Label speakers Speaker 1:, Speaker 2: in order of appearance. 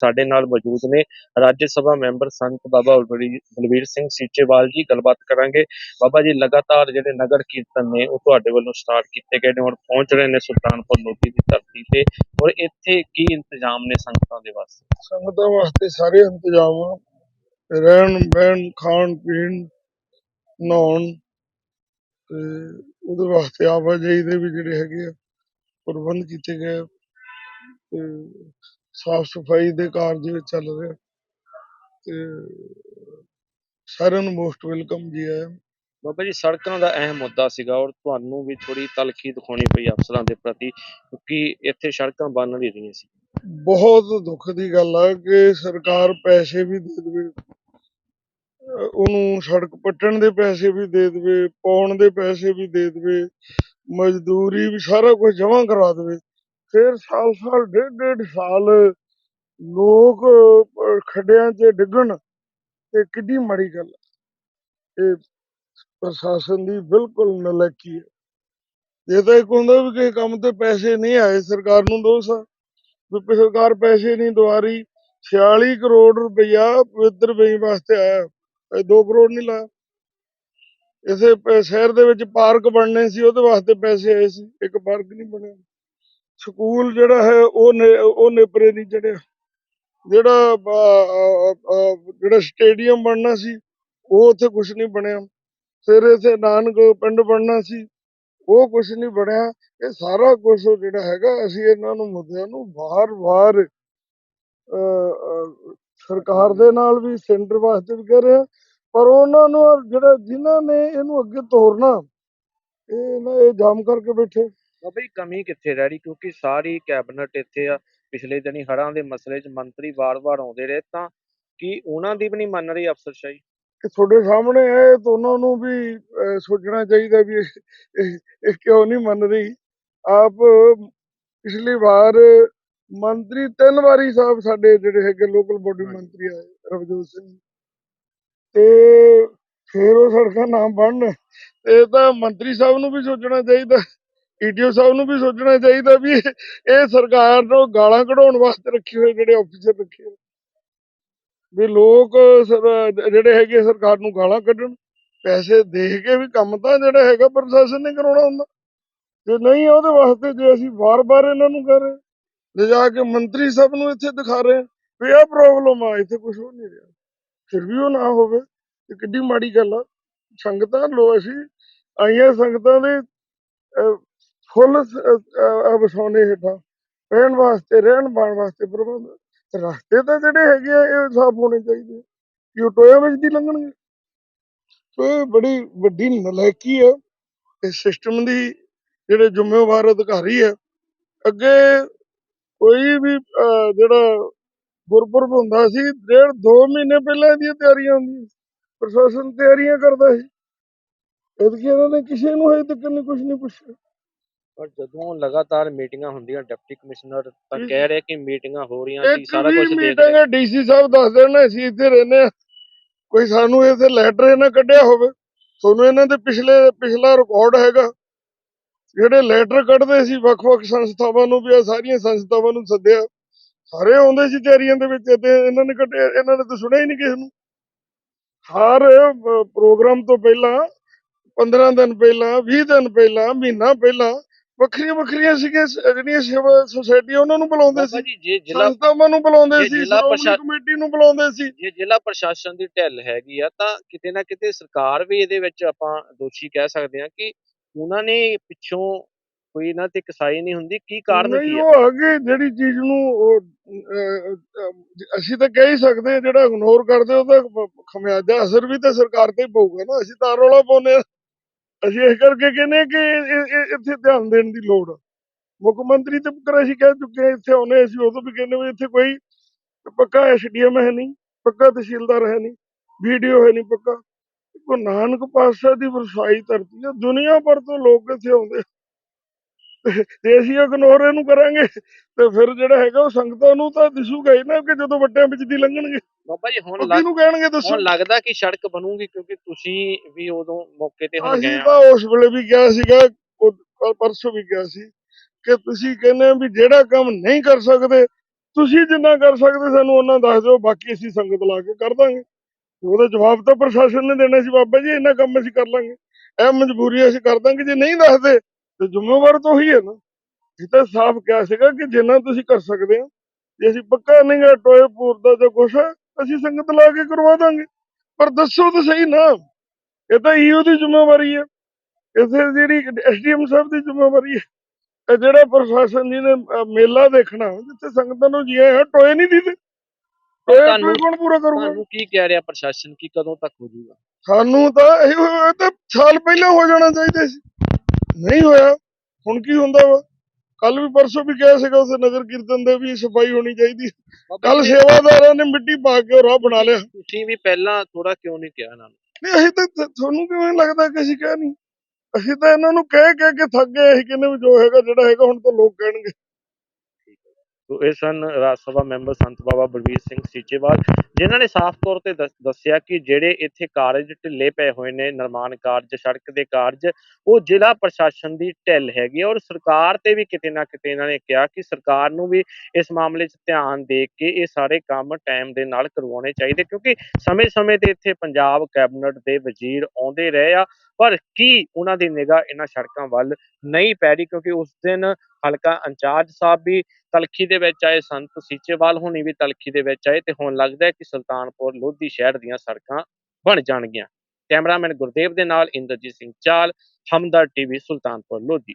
Speaker 1: ਸਾਡੇ ਨਾਲ ਮੌਜੂਦ ਨੇ। ਰਾਜ ਸਭਾ ਮੈਂਬਰ ਸੰਤ ਬਾਬਾ ਬਲਵੀਰ ਸਿੰਘ ਸੀਚੇਵਾਲ ਜੀ, ਗੱਲਬਾਤ ਕਰਾਂਗੇ। ਬਾਬਾ ਜੀ, ਲਗਾਤਾਰ ਜਿਹੜੇ ਨਗਰ ਕੀਰਤਨ ਨੇ, ਉਹ ਤੁਹਾਡੇ ਵੱਲੋਂ ਸਟਾਰਟ ਕੀਤੇ ਗਏ ਨੇ ਹੁਣ ਪਹੁੰਚ ਰਹੇ ਨੇ ਸੁਲਤਾਨਪੁਰ ਲੋਧੀ ਦੀ ਧਰਤੀ ਤੇ। ਔਰ ਇੱਥੇ ਕੀ ਇੰਤਜ਼ਾਮ ਨੇ ਸੰਗਤਾਂ ਦੇ ਵਾਸਤੇ?
Speaker 2: ਸੰਗਤਾਂ ਵਾਸਤੇ ਸਾਰੇ ਇੰਤਜ਼ਾਮ ਰਹਿਣ, ਬਹਿਣ, ਖਾਣ, ਪੀਣ, ਨਹਾਉਣ ਤੇ ਉਹਦੇ ਵਾਸਤੇ ਆਵਾਜਾਈ ਦੇ ਵੀ ਜਿਹੜੇ ਹੈਗੇ ਆ ਪ੍ਰਬੰਧ ਕੀਤੇ ਗਏ ਤੇ ਸਾਫ਼ ਸਫ਼ਾਈ ਦੇ ਕਾਰਜ ਵਿੱਚ ਚੱਲ ਰਿਹਾ ਤੇ ਸਾਰਿਆਂ ਨੂੰ ਮੋਸਟ ਵੈਲਕਮ ਜੀ ਆਇਆਂ
Speaker 1: ਬਾਬਾ ਜੀ ਸੜਕਾਂ ਦਾ ਅਹਿਮ ਮੁੱਦਾ ਸੀਗਾ ਔਰ ਤੁਹਾਨੂੰ ਵੀ ਥੋੜੀ ਤਲਖੀ ਦਿਖਾਉਣੀ ਪਈ ਅਫਸਰਾਂ ਦੇ ਪ੍ਰਤੀ ਕਿਉਂਕਿ ਇੱਥੇ ਸੜਕਾਂ ਬਣ ਨਹੀਂ ਰਹੀਆਂ ਸੀ।
Speaker 2: ਬਹੁਤ ਦੁੱਖ ਦੀ ਗੱਲ ਆ ਕਿ ਸਰਕਾਰ ਪੈਸੇ ਵੀ ਦੇ ਦੇਵੇ ਉਹਨੂੰ ਸੜਕ ਪੱਟਣ ਦੇ ਪੈਸੇ ਵੀ ਦੇ ਦੇਵੇ ਪਾਉਣ ਦੇ ਪੈਸੇ ਵੀ ਦੇ ਦੇਵੇ ਮਜ਼ਦੂਰੀ ਵੀ ਸਾਰਾ ਕੁਝ ਜਮ੍ਹਾਂ ਕਰਾ ਦੇਵੇ। ਫਿਰ ਸਾਲ ਸਾਲ, ਡੇਢ ਡੇਢ ਸਾਲ ਲੋਕ ਖੱਡਿਆਂ 'ਚ ਡਿੱਗਣ ਤੇ ਕਿੱਡੀ ਮਾੜੀ ਗੱਲ ਇਹ ਪ੍ਰਸ਼ਾਸਨ ਦੀ ਬਿਲਕੁਲ ਨਲਾਇਕੀ ਹੈ ਇਹ ਤਾਂ ਇੱਕ ਹੁੰਦਾ ਵੀ ਕਿਸੇ ਕੰਮ ਤੇ ਪੈਸੇ ਨਹੀਂ ਆਏ, ਸਰਕਾਰ ਨੂੰ ਦੋਸ਼ ਆ। ਵੀ ਸਰਕਾਰ ਪੈਸੇ ਨਹੀਂ ਦਵਾ ਰਹੀ 46 ਕਰੋੜ ਰੁਪਇਆ ਪਵਿੱਤਰ ਬਈ ਵਾਸਤੇ ਆਇਆ। ਇਹ 2 ਕਰੋੜ ਨਹੀਂ ਲਾਇਆ। ਇਸੇ ਸ਼ਹਿਰ ਦੇ ਵਿੱਚ ਪਾਰਕ ਬਣਨੇ ਸੀ, ਉਹਦੇ ਵਾਸਤੇ ਪੈਸੇ ਆਏ ਸੀ। ਇੱਕ ਪਾਰਕ ਨਹੀਂ ਬਣਿਆ। ਸਕੂਲ ਜਿਹੜਾ ਹੈ ਉਹ ਨੇ- ਉਹ ਨੇਪਰੇ ਨਹੀਂ ਚੜਿਆ। ਜਿਹੜਾ ਅ, ਅ, ਜਿਹੜਾ ਸਟੇਡੀਅਮ ਬਣਨਾ ਸੀ ਉਹ ਉੱਥੇ ਕੁਝ ਨਹੀਂ ਬਣਿਆ। ਫਿਰ ਇੱਥੇ ਨਾਨਕ ਪਿੰਡ ਬਣਨਾ ਸੀ ਉਹ ਕੁਝ ਨਹੀਂ ਬਣਿਆ। ਇਹ ਸਾਰਾ ਕੁਝ ਜਿਹੜਾ ਹੈਗਾ ਅਸੀਂ ਇਹਨਾਂ ਨੂੰ ਮੁੱਦਿਆਂ ਨੂੰ ਵਾਰ-ਵਾਰ ਸਰਕਾਰ ਦੇ ਨਾਲ ਵੀ ਸੈਂਟਰ ਵਾਸਤੇ ਵੀ ਕਰ ਰਹੇ ਹਾਂ। ਪਰ ਉਹਨਾਂ ਨੂੰ ਜਿਹੜਾ ਜਿਨ੍ਹਾਂ ਨੇ ਇਹਨੂੰ ਅੱਗੇ ਤੋਰਨਾ ਇਹ ਇਹ ਜਾਮ ਕਰਕੇ ਬੈਠੇ।
Speaker 1: ਬਾਬਾ ਜੀ ਕਮੀ ਕਿੱਥੇ ਰਹਿ ਰਹੀ? ਕਿਉਂਕਿ ਸਾਰੀ ਕੈਬਨਿਟ ਇੱਥੇ ਆ ਪਿਛਲੇ ਦਿਨੀ ਹੜ੍ਹਾਂ ਦੇ ਮਸਲੇ 'ਚ ਮੰਤਰੀ ਵਾਰ-ਵਾਰ ਆਉਂਦੇ ਰਹੇ ਤਾਂ ਕੀ ਉਹਨਾਂ ਦੀ ਵੀ ਨਹੀਂ ਮੰਨ ਰਹੀ ਅਫਸਰਸ਼ਾਹੀ?
Speaker 2: ਇਹ ਤੁਹਾਡੇ ਸਾਹਮਣੇ ਹੈ ਉਹਨਾਂ ਨੂੰ ਵੀ ਸੋਚਣਾ ਚਾਹੀਦਾ ਵੀ ਇਹ ਕਿਉਂ ਨਹੀਂ ਮੰਨ ਰਹੀ? ਆਪ ਪਿਛਲੀ ਵਾਰ ਮੰਤਰੀ ਤਿੰਨ ਵਾਰੀ ਸਾਹਿਬ ਸਾਡੇ ਜਿਹੜੇ ਹੈਗੇ ਲੋਕਲ ਬੋਡੀ। ਮੰਤਰੀ ਆਏ ਰਵਜੋਤ ਸਿੰਘ। ਤੇ ਫਿਰ ਉਹ ਸੜਕਾਂ ਨਾ ਬਣਨ ਇਹ ਤਾਂ ਮੰਤਰੀ ਸਾਹਿਬ ਨੂੰ ਵੀ ਸੋਚਣਾ ਚਾਹੀਦਾ। ਈਡੀਓ ਸਾਹਿਬ ਨੂੰ ਵੀ ਸੋਚਣਾ ਚਾਹੀਦਾ ਵੀ ਇਹ ਸਰਕਾਰ ਨੂੰ ਗਾਲਾਂ ਕਢਾਉਣ ਵਾਸਤੇ ਰੱਖੇ ਹੋਏ ਜਿਹੜੇ ਅਫਸਰ ਰੱਖੇ ਵੀ ਲੋਕ ਜਿਹੜੇ ਹੈਗੇ ਸਰਕਾਰ ਨੂੰ ਗਾਲਾਂ ਕੱਢਣ, ਪੈਸੇ ਦੇ ਕੇ ਵੀ ਕੰਮ ਤਾਂ ਜਿਹੜਾ ਹੈਗਾ ਪ੍ਰਸ਼ਾਸਨ ਨੇ ਕਰਾਉਣਾ ਹੁੰਦਾ। ਤੇ ਨਹੀਂ ਉਹਦੇ ਵਾਸਤੇ, ਜੇ ਅਸੀਂ ਵਾਰ-ਵਾਰ ਇਹਨਾਂ ਨੂੰ ਕਰ ਰਹੇ ਲਿਜਾ ਕੇ ਮੰਤਰੀ ਸਾਹਿਬ ਨੂੰ ਇੱਥੇ ਦਿਖਾ ਰਹੇ ਵੀ ਇਹ ਪ੍ਰੋਬਲਮ ਆ, ਇੱਥੇ ਕੁਝ ਹੋ ਨਹੀਂ ਰਿਹਾ। ਫਿਰ ਵੀ ਉਹ ਨਾ ਹੋਵੇ ਤੇ ਕਿੱਡੀ ਮਾੜੀ ਗੱਲ ਆ। ਸੰਗਤਾਂ ਲੋ, ਅਸੀਂ ਆਈਆਂ ਸੰਗਤਾਂ ਦੇ ਫੁੱਲ ਵਸਾਉਣੇ ਹੇਠਾਂ, ਰਹਿਣ ਵਾਸਤੇ, ਰਹਿਣ ਬਾਣ ਵਾਸਤੇ ਪ੍ਰਬੰਧ, ਰਸਤੇ ਤਾਂ ਜਿਹੜੇ ਹੈਗੇ ਆ, ਇਹ ਸਾਫ਼ ਹੋਣੇ ਚਾਹੀਦੇ ਕਿ ਉਹ ਟੋਇਆ ਵਿੱਚ ਦੀ ਲੰਘਣਗੇ। ਇਹ ਬੜੀ ਵੱਡੀ ਨਲਾਇਕੀ ਹੈ ਇਸ ਸਿਸਟਮ ਦੀ ਜਿਹੜੇ ਜ਼ਿੰਮੇਵਾਰ ਅਧਿਕਾਰੀ ਹੈ ਅੱਗੇ ਕੋਈ ਵੀ ਜਿਹੜਾ ਗੁਰਪੁਰਬ ਹੁੰਦਾ ਸੀ, ਡੇਢ ਦੋ ਮਹੀਨੇ ਪਹਿਲਾਂ ਇਹਦੀਆਂ ਤਿਆਰੀਆਂ ਹੁੰਦੀਆਂ ਸੀ। ਪ੍ਰਸ਼ਾਸਨ ਤਿਆਰੀਆਂ ਕਰਦਾ ਸੀ। ਐਤਕੀ ਇਹਨਾਂ ਨੇ ਕਿਸੇ ਨੂੰ ਹਜੇ ਤੱਕ ਨਹੀਂ ਕੁਝ ਨਹੀਂ ਪੁੱਛਿਆ।
Speaker 1: ਪਰ ਜਦੋਂ ਲਗਾਤਾਰ ਮੀਟਿੰਗਾਂ ਹੁੰਦੀਆਂ ਡਿਪਟੀ ਕਮਿਸ਼ਨਰ ਤਾਂ। ਕਹਿ ਰਹੇ ਕਿ ਮੀਟਿੰਗਾਂ ਹੋ ਰਹੀਆਂ ਸੀ ਸਾਰਾ ਕੁਝ ਦੇਖ
Speaker 2: ਮੀਟਿੰਗ
Speaker 1: ਰਹੇ
Speaker 2: ਡੀਸੀ ਸਾਹਿਬ ਦੱਸ ਦੇਣ ਅਸੀਂ ਇੱਥੇ ਰਹਿੰਦੇ ਆ ਕੋਈ ਸਾਨੂੰ ਇੱਥੇ ਲੈਟਰ ਇਹਨਾਂ ਕੱਢਿਆ ਹੋਵੇ। ਤੁਹਾਨੂੰ ਇਹਨਾਂ ਦੇ ਪਿਛਲੇ ਪਿਛਲਾ ਰਿਕਾਰਡ ਹੈਗਾ। ਜਿਹੜੇ ਲੈਟਰ ਕੱਢਦੇ ਸੀ ਵੱਖ-ਵੱਖ ਸੰਸਥਾਵਾਂ ਨੂੰ ਵੀ ਆ ਸਾਰੀਆਂ ਸੰਸਥਾਵਾਂ ਨੂੰ ਸੱਦਿਆ। ਸਾਰੇ ਆਉਂਦੇ ਸੀ ਤਿਆਰੀਆਂ ਦੇ ਵਿੱਚ ਤੇ ਇਹਨਾਂ ਨੇ ਕੱਢਿਆ ਇਹਨਾਂ ਨੇ ਤਾਂ ਸੁਣਿਆ ਹੀ ਨਹੀਂ ਕਿਸੇ ਨੂੰ। ਹਰ ਪ੍ਰੋਗਰਾਮ ਤੋਂ ਪਹਿਲਾਂ 15 ਦਿਨ ਪਹਿਲਾਂ 20 ਦਿਨ ਪਹਿਲਾਂ ਮਹੀਨਾ ਪਹਿਲਾਂ ਵੱਖਰੀਆਂ ਵੱਖਰੀਆਂ ਸੀਗੀਆਂ ਸ- ਜਿਹੜੀਆਂ ਸੇਵਾ ਸੁਸਾਇਟੀਆਂ ਉਹਨਾਂ ਨੂੰ ਬੁਲਾਉਂਦੇ
Speaker 1: ਬਾਬਾ
Speaker 2: ਸੀ
Speaker 1: ਜੀ ਜੇ ਜ਼ਿਲ੍ਹਾ
Speaker 2: ਸੰਸਥਾਵਾਂ ਨੂੰ ਬੁਲਾਉਂਦੇ
Speaker 1: ਜੇ
Speaker 2: ਸੀ
Speaker 1: ਜ਼ਿਲ੍ਹਾ
Speaker 2: ਸ਼੍ਰੋਮਣੀ
Speaker 1: ਪ੍ਰਸ਼ਾ-
Speaker 2: ਕਮੇਟੀ ਨੂੰ ਬੁਲਾਉਂਦੇ ਸੀ।
Speaker 1: ਜੇ ਜ਼ਿਲ੍ਹਾ ਪ੍ਰਸ਼ਾਸਨ ਦੀ ਢਿੱਲ ਹੈਗੀ ਆ ਤਾਂ ਕਿਤੇ ਨਾ ਕਿਤੇ ਸਰਕਾਰ ਵੀ ਇਹਦੇ ਵਿੱਚ ਆਪਾਂ ਦੋਸ਼ੀ ਕਹਿ ਸਕਦੇ ਹਾਂ ਕਿ ਉਹਨਾਂ ਨੇ ਪਿੱਛੋਂ ਕੋਈ ਇਹਨਾਂ ਤੇ ਕਸਾਈ ਨਹੀਂ ਹੁੰਦੀ। ਕੀ ਕਾਰਨ
Speaker 2: ਨਹੀਂ
Speaker 1: ਕੀ ਹੈ
Speaker 2: ਉਹ ਹੈਗੇ ਜਿਹੜੀ ਚੀਜ਼ ਨੂੰ ਉਹ, ਅਹ, ਅਹ, ਅਸੀਂ ਤਾਂ ਕਹਿ ਹੀ ਸਕਦੇ ਹਾਂ, ਜਿਹੜਾ ਇਗਨੋਰ ਕਰਦੇ ਉਹਦਾ ਖ- ਖਮਿਆਜਾ ਅਸਰ ਵੀ ਤਾਂ ਸਰਕਾਰ ਤੇ ਹੀ ਪਊਗਾ ਨਾ ਅਸੀਂ ਤਾਂ ਰੌਲਾ ਪਾਉਂਦੇ ਹਾਂ। ਅਸੀਂ ਇਸ ਕਰਕੇ ਕਹਿੰਦੇ ਕਿ ਇੱਥੇ ਧਿਆਨ ਦੇਣ ਦੀ ਲੋੜ ਆ। ਮੁੱਖ ਮੰਤਰੀ ਤੇ ਕਰ ਅਸੀਂ ਕਹਿ ਚੁੱਕੇ ਇੱਥੇ ਆਉਨੇ ਅਸੀਂ ਉਦੋਂ ਵੀ ਕਹਿੰਦੇ ਵੀ ਇੱਥੇ ਕੋਈ ਪੱਕਾ ਐਸਡੀਐਮ ਹੈ ਨਹੀਂ, ਪੱਕਾ ਤਹਿਸੀਲਦਾਰ ਹੈ ਨਹੀਂ, ਵੀਡੀਓ ਹੈ ਨਹੀਂ ਪੱਕਾ। ਕੋ ਨਾਨਕ ਪਾਤਸ਼ਾਹ ਦੀ ਵਰਸਾਈ ਧਰਤੀ ਹੈ ਦੁਨੀਆ ਭਰ ਤੋਂ ਲੋਕ ਇੱਥੇ ਆਉਂਦੇ ਤੇ ਜੇ ਅਸੀਂ ਇਗਨੋਰ ਇਹਨੂੰ ਕਰਾਂਗੇ, ਤੇ ਫਿਰ ਜਿਹੜਾ ਹੈਗਾ ਉਹ ਸੰਗਤਾਂ ਨੂੰ ਤਾਂ ਦਿਸੂਗਾ ਹੀ ਨਾ ਕਿ ਜਦੋਂ ਵੱਡਿਆਂ ਵਿੱਚ ਦੀ ਲੰਘਣਗੇ।
Speaker 1: ਬਾਬਾ ਜੀ ਹੁਣ
Speaker 2: ਉਹ
Speaker 1: ਲੱਗ
Speaker 2: ਕਿਹਨੂੰ ਕਹਿਣਗੇ ਦੱਸੋ?
Speaker 1: ਹੁਣ ਲੱਗਦਾ ਕਿ ਸੜਕ ਬਣੂਗੀ ਕਿਉਂਕਿ ਤੁਸੀਂ ਵੀ ਉਦੋਂ ਮੌਕੇ ਤੇ ਹੁਣ ਗਏ
Speaker 2: ਅਸੀਂ ਤਾਂ ਉਸ ਵੇਲੇ ਵੀ ਕਿਹਾ ਸੀਗਾ ਪਰਸੋਂ ਵੀ ਕਿਹਾ ਸੀ ਕਿ ਤੁਸੀਂ ਕਹਿੰਦੇ ਵੀ ਜਿਹੜਾ ਕੰਮ ਨਹੀਂ ਕਰ ਸਕਦੇ ਤੁਸੀਂ ਜਿੰਨਾ ਕਰ ਸਕਦੇ ਸਾਨੂੰ ਉਹਨਾਂ ਦੱਸ ਦਿਓ ਬਾਕੀ ਅਸੀਂ ਸੰਗਤ ਲਾ ਕੇ ਕਰ ਦਾਂਗੇ। ਉਹਦਾ ਜਵਾਬ ਤਾਂ ਪ੍ਰਸ਼ਾਸਨ ਨੇ ਦੇਣਾ ਸੀ ਬਾਬਾ ਜੀ ਇੰਨਾ ਕੰਮ ਅਸੀਂ ਕਰ ਲਾਂਗੇ। ਇਹ ਮਜਬੂਰੀ ਅਸੀਂ ਕਰ ਦਾਂਗੇ ਜੇ ਨਹੀਂ ਦੱਸਦੇ ਤੇ ਜ਼ਿੰਮੇਵਾਰ ਤਾਂ ਉਹੀ ਹੈ ਨਾ। ਇਹ ਤਾਂ ਸਾਫ਼ ਕਿਹਾ ਸੀਗਾ ਕਿ ਜਿੰਨਾ ਤੁਸੀਂ ਕਰ ਸਕਦੇ ਹੋ ਜੇ ਅਸੀਂ ਪੱਕਾ ਨਹੀਂ ਟੋਏ ਪੂਰ ਦਾ ਜਾਂ ਕੁਛ ਅਸੀਂ ਸੰਗਤ ਲਾ ਕੇ ਕਰਵਾ ਦਾਂਗੇ। ਪਰ ਦੱਸੋ ਤਾਂ ਸਹੀ ਨਾ ਇਹ ਤਾਂ ਈਓ ਦੀ ਜ਼ਿੰਮੇਵਾਰੀ ਹੈ। ਇਸੇ ਜਿਹੜੀ ਐਸਡੀਐਮ ਸਾਹਿਬ ਦੀ ਜ਼ਿੰਮੇਵਾਰੀ ਹੈ। ਇਹ ਜਿਹੜਾ ਪ੍ਰਸ਼ਾਸਨ ਜੀ ਨੇ ਮੇਲਾ ਦੇਖਣਾ ਜਿੱਥੇ ਸੰਗਤਾਂ ਨੂੰ ਜੀ ਆਇਆ ਟੋਏ ਨਹੀਂ ਦਿੱਤੇ ਟੋਏ ਕੌਣ ਪੂਰਾ ਕਰੂਗਾ?
Speaker 1: ਤੁਹਾਨੂੰ ਕੀ ਕਹਿ ਰਿਹਾ ਪ੍ਰਸ਼ਾਸਨ ਕੀ ਕਦੋਂ ਤੱਕ ਹੋ ਜਾਊਗਾ?
Speaker 2: ਸਾਨੂੰ ਤਾਂ ਇਹ ਤਾਂ ਸਾਲ ਪਹਿਲਾਂ ਹੋ ਜਾਣਾ ਚਾਹੀਦਾ ਸੀ। ਨਹੀਂ ਹੋਇਆ। ਹੁਣ ਕੀ ਹੁੰਦਾ ਵਾ? ਕੱਲ ਵੀ ਪਰਸੋਂ ਵੀ ਕਿਹਾ ਸੀਗਾ ਉਸ ਨਗਰ ਕੀਰਤਨ ਦੇ ਵੀ ਸਫ਼ਾਈ ਹੋਣੀ ਚਾਹੀਦੀ ਕੱਲ ਸੇਵਾਦਾਰਾਂ ਨੇ ਮਿੱਟੀ ਪਾ ਕੇ ਰਾਹ ਬਣਾ ਲਿਆ।
Speaker 1: ਤੁਸੀਂ ਵੀ ਪਹਿਲਾਂ ਥੋੜਾ ਕਿਉਂ ਨਹੀਂ ਕਿਹਾ ਇਹਨਾਂ ਨੂੰ?
Speaker 2: ਨਹੀਂ ਅਸੀਂ ਤਾਂ ਤ- ਤੁਹਾਨੂੰ ਕਿਵੇਂ ਲੱਗਦਾ ਕਿ ਅਸੀਂ ਕਹਿ ਨਹੀਂ? ਅਸੀਂ ਤਾਂ ਇਹਨਾਂ ਨੂੰ ਕਹਿ ਕਹਿ ਕੇ ਥੱਕ ਗਏ ਅਸੀਂ ਕਹਿੰਦੇ ਵੀ ਜੋ ਹੈਗਾ ਜਿਹੜਾ ਹੈਗਾ ਹੁਣ ਤਾਂ ਲੋਕ ਕਹਿਣਗੇ।
Speaker 1: ਤੋ ਇਹ ਸਨ ਰਾਜ ਸਭਾ ਮੈਂਬਰ ਸੰਤ ਬਾਬਾ ਬਲਵੀਰ ਸਿੰਘ ਸੀਚੇਵਾਲ, ਜਿਨ੍ਹਾਂ ਨੇ ਸਾਫ਼ ਤੌਰ ਤੇ ਦੱਸ- ਦੱਸਿਆ ਕਿ ਜਿਹੜੇ ਇੱਥੇ ਕਾਰਜ ਢਿੱਲੇ ਪਏ ਹੋਏ ਨੇ, ਨਿਰਮਾਣ ਕਾਰਜ, ਸੜਕ ਦੇ ਕਾਰਜ, ਉਹ ਜ਼ਿਲ੍ਹਾ ਪ੍ਰਸ਼ਾਸਨ ਦੀ ਢਿੱਲ ਹੈਗੀ ਹੈ ਔਰ ਸਰਕਾਰ ਤੇ ਵੀ ਕਿਤੇ ਨਾ ਕਿਤੇ ਇਹਨਾਂ ਨੇ ਕਿਹਾ ਕਿ ਸਰਕਾਰ ਨੂੰ ਵੀ ਇਸ ਮਾਮਲੇ 'ਚ ਧਿਆਨ ਦੇ ਕੇ ਇਹ ਸਾਰੇ ਕੰਮ ਟਾਈਮ ਦੇ ਨਾਲ ਕਰਵਾਉਣੇ ਚਾਹੀਦੇ ਕਿਉਂਕਿ ਸਮੇਂ-ਸਮੇਂ ਤੇ ਇੱਥੇ ਪੰਜਾਬ ਕੈਬਨਿਟ ਦੇ ਵਜ਼ੀਰ ਆਉਂਦੇ ਰਹੇ ਆ। ਪਰ ਕੀ ਉਹਨਾਂ ਦੀ ਨਿਗਾਹ ਇਹਨਾਂ ਸੜਕਾਂ ਵੱਲ ਨਹੀਂ ਪੈ ਰਹੀ? ਕਿਉਂਕਿ ਉਸ ਦਿਨ ਹਲਕਾ ਇੰਚਾਰਜ ਸਾਹਿਬ ਵੀ ਤਲਖੀ ਦੇ ਵਿੱਚ ਆਏ, ਸੰਤ ਸੀਚੇਵਾਲ ਹੁਣੀ ਵੀ ਤਲਖੀ ਦੇ ਵਿੱਚ ਆਏ ਤੇ ਹੁਣ ਲੱਗਦਾ ਹੈ ਕਿ ਸੁਲਤਾਨਪੁਰ ਲੋਧੀ ਸ਼ਹਿਰ ਦੀਆਂ ਸੜਕਾਂ ਬਣ ਜਾਣਗੀਆਂ। ਕੈਮਰਾਮੈਨ ਗੁਰਦੇਵ ਦੇ ਨਾਲ ਇੰਦਰਜੀਤ ਸਿੰਘ ਚਾਲ ਹਮਦਰ ਟੀਵੀ, ਸੁਲਤਾਨਪੁਰ, ਲੋਧੀ।